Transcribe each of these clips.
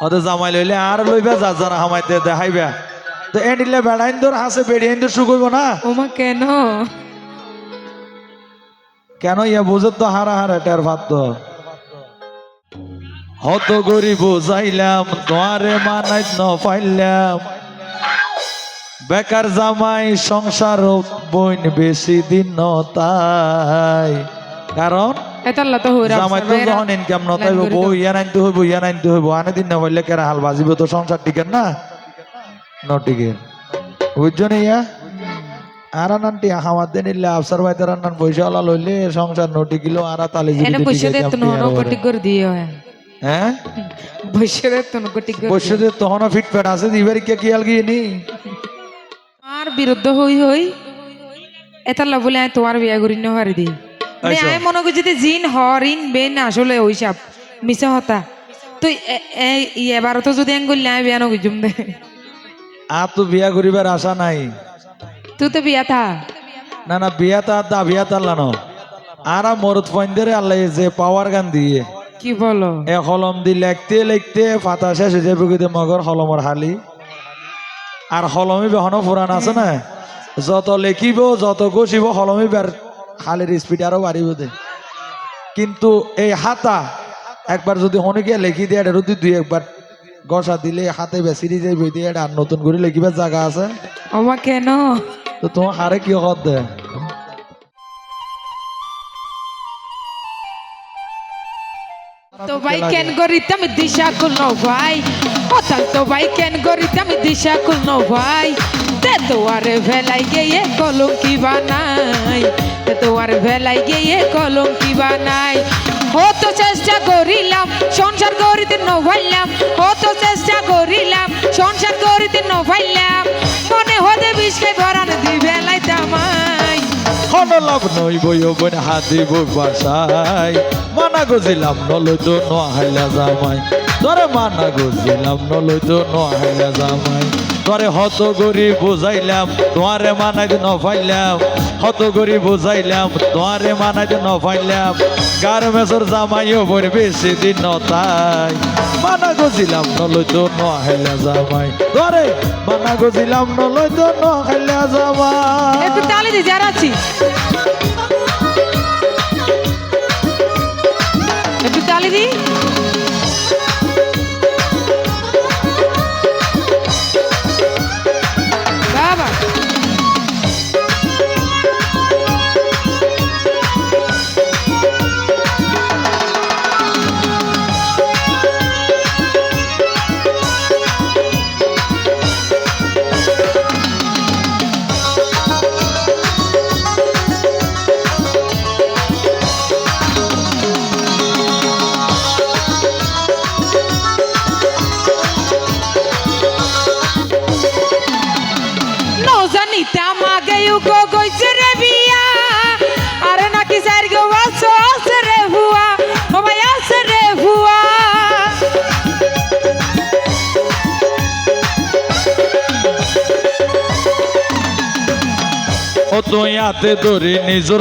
হতে জামাই লইলে আর লইবা যা যারা হামাইতে দেখাইবা। তো এন্ডিলে বেড়াইন তোর হাসে বেড়ি আইন তোর শুকইব না? ওমা কেন? কেন ইয়া বুঝে তো হারা হারা টের ভাত তো। হত গরিব যাইলাম তোমারে মানাই ন পাইলাম। বেকার জামাই সংসার বইন বেশি দিন তাই। কারণ এতাল্লা তো হইরা জামাই তো যখন ইনকাম ন তাইব বউ ইয়ান আনতে হইব ইয়ান আনতে হইব। আনে দিন না হইলে কেরা হাল বাজিব তো সংসার টিকেন না? ন টিকেন বুঝছ না ইয়া? আর নানটি আমার দিন ইল্লে আফসার ভাই তার নান পয়সা ওলা লইলে সংসার আর তালে দে তো নহন গটি করে দিও হ্যাঁ? দে তো করে ফিটফাট আছে দিবার কে কি আলগি নি আর বিরুদ্ধ হই হই এতাল্লা বলে তোমার বিয়া করি না হারি দি। মানে আচ্ছা। আমি মনে করছি যে জিন হরিন বেন আসলে ওইসব মিশা হতা তো এবার তো যদি আমি করলে আমি বিয়া নগুজুম দে। আর তো বিয়া করিবার আশা নাই। তুই তো বিয়া থা। না না বিয়া তা দা বিয়া তাল্লানো আর মরুত ফন্দের আল্লাহ যে পাওয়ার গান দিয়ে। কি বলো? এ কলম দি লিখতে লিখতে ফাতা শেষ হয়ে যাবে কিন্তু মগর কলমর হালি। আর কলমি বেহনো পুরান আছে না? যত লেখিব যত গছিব কলমি বের হালির স্পিড আরও বাড়িব দে। কিন্তু এই হাতা একবার যদি হনিকে লেখি দিয়ে এটা যদি দুই একবার গসা দিলে হাতে বেশি দিয়ে যাইবে দিয়ে আর নতুন করে লেখিবার জায়গা আছে? ওমা কেন? তো তোমার হারে কি কর দে? তো ভাই কেন গরিতাম দিশা কুল ভাই? ওতাল তো ভাই কেন গরিতাম দিশা কুল ভাই? তে তোয়ারে ভেলাই গিয়ে কলম কি বানাই? তে তোয়ারে ভেলাই গিয়ে কলম কি বানাই? হত চেষ্টা করিলাম, সংসার করিতে নভাইলাম। অত চেষ্টা করিলাম, সংসার করিতে নভাইলাম। মনে হতে বিষকে ভরান দি ভেলাই তামাই। হন লাভ নই বই বোন হাতি বাসাই মানা গজিলাম, নলই তো নহাইলা জামাই। তরে মানা গজিলাম, নলই তো নহাইলা জামাই। তরে হত গরি বুঝাইলাম, তোমারে মানাই ন পাইলাম হত গরি বুঝাইলাম, তোমারে মানাই ন পাইলাম গার মেসর জামাইও বই বেশি দিন ন তাই। মানা গজিলাম, নলই তো নহাইলা জামাই। তরে মানা গজিলাম, নলই তো নহাইলা জামাই। একটু তালে দি, যারা আছি। একটু ও ধরে, নিজর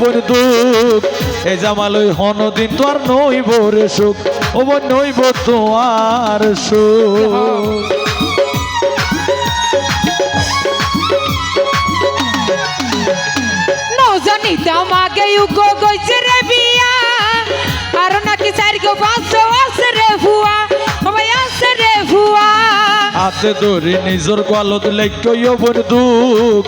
বোন দুঃখ। এ জামালই হন দিন তোর নইব রে সুখ, ও নইব তোমার সুখ। আমাকে গো গইছে হাতে ধরে নিজর কোয়ালত লেখ্য বোন দুঃখ।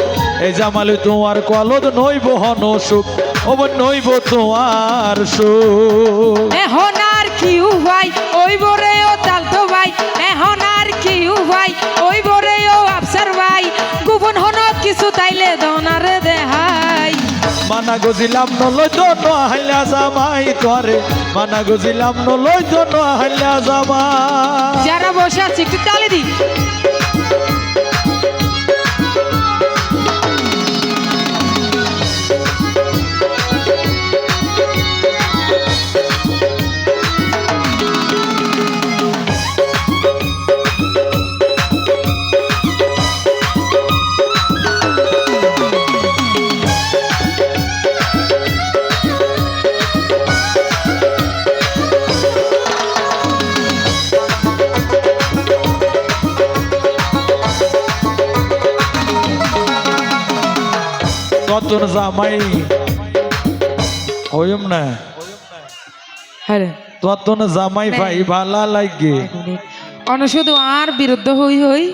এ জামালই তোমার কোয়ালত নইব হন সুখ ও নইব তোমার সুখ। এখন আর কি ভাই ওই বরে ও তালতো ভাই। এখন আর কি ভাই ওই বরে ও আফসার ভাই। গোপন হন কিছু তাইলে দনারে দেহাই মানা গজিলাম নলই তো নহাইলা জামাই তোরে মানা গজিলাম নলই তো নহাইলা জামাই। যারা বসে আছে, একটু তালে দি তোর জামাই হইম না হ্যাঁ তোর তোর জামাই ভাই ভালা লাগে অন শুধু আর বিরুদ্ধ হই হই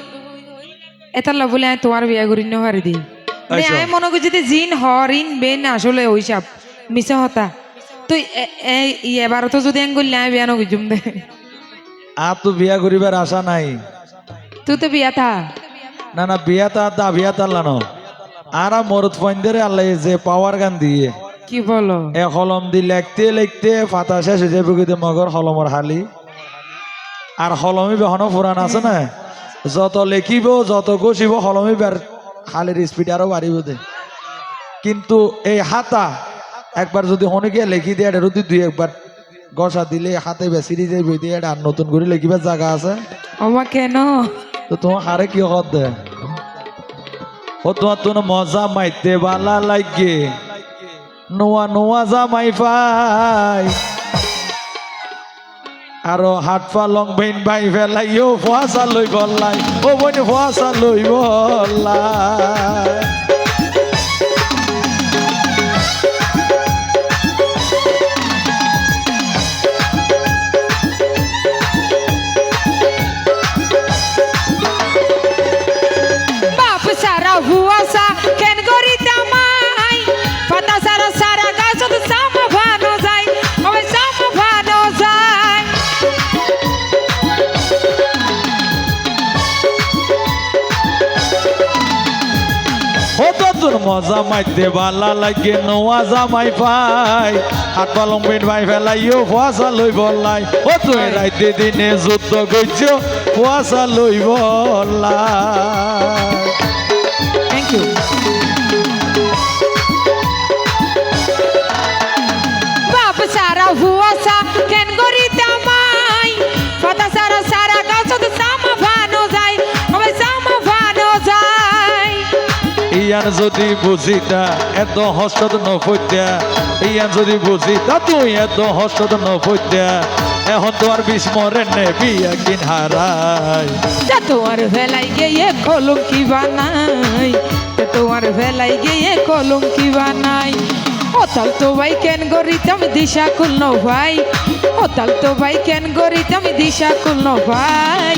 এতাল্লা বলে আমি তোমার বিয়া করি না দি আচ্ছা। মনে করি যদি জিন হরিন বেন আসলে ওই সব হতা তুই এবার তো যদি আমি করলে আমি বিয়া নগুজুম দে আর তো বিয়া করিবার আশা নাই তুই তো বিয়া থা না না বিয়া তা দা বিয়া তাল্লানো আর মরদ ফন্দের আল্লাহ যে পাওয়ার গান দিয়ে। কি বলো? এ হলম দি লিখতে লিখতে ফাতা শেষ হয়ে যাবে কিন্তু মগর হলমর হালি। আর হলমি বেহনো পুরান আছে না? যত লেখিব যত গছিব হলমি বের হালির স্পিড আরও বাড়িব দে। কিন্তু এই হাতা একবার যদি হনিকে লেখি দিয়ে এটা যদি দুই একবার গসা দিলে হাতে দিয়ে বই দিয়ে আর নতুন করে লেখিবার জায়গা আছে? আমা কেন? তো তোমার হারে কি কর দে? ও তোমার মজা মাইতে বালা লাগে। নোয়া নোয়া জামাই পাই আৰু হাত পা লং বেইন ভাই পেলাই ও ফুৱাচা লৈ গলাই ও বোন ফুৱাচা লৈ গলাই তোর মজা মাই বালা লাগে নোয়া জামাই পাই। হাত পালং লং ভাই বাই পেলাই ও ফুৱাচা লৈ বলাই ও তুই রাইতে দিনে যুদ্ধ গইছ ফুয়াশা লই। বলাই ইয়ান যদি বুজিতা এত হস্তত নফত্যা ইয়ান যদি বুঝিতা, তুই এত হস্তত নফত্যা এখন তোমার বিস্মরে নেবি একদিন হারাই তোমার ভেলাই গিয়ে কলঙ্কি বানাই তা তোমার ভেলাই গিয়ে কলঙ্কি বানাই ওতাল তো ভাই কেন গরিতাম দিশা খুলন ভাই? ওতাল তো ভাই কেন গরিতাম দিশা খুলন ভাই?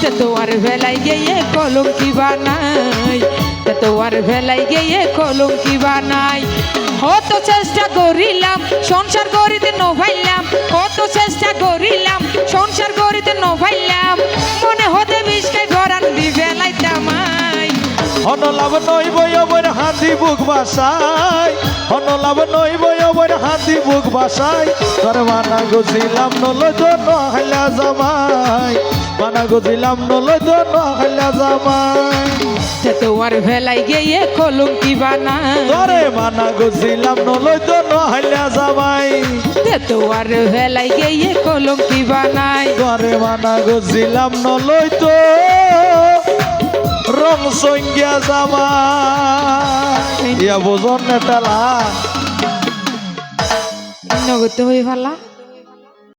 তা তোমার ভেলাই গিয়ে কলঙ্কি বানাই? তা তোমার ভেলাই গিয়ে কলঙ্কি বানাই? হতো চেষ্টা করিলাম, সংসার করিতে নভাইলাম কত চেষ্টা করিলাম, সংসার করিতে নভাইলাম মনে হন লাভ নই বই অবর হাতি বুক বাসাই হন লাভ নই বই অবর হাতি বুক বাসাই তোর মানা গছিলাম নলই তো নহাইলা জামাই। মানা গছিলাম নলই তো নহাইলা জামাই। তে তোমার ভেলাই গিয়ে কলঙ্কি বানাই। তোরে মানা গছিলাম নলই তো নহাইলা জামাই। তে তোমার ভেলাই গিয়ে কলঙ্কি বানাই। ঘরে মানা গছিলাম নলই তো রং সঙ্গিয়া জামা। ইয়া বোঝন নেতালা নগদ হয়ে ভালা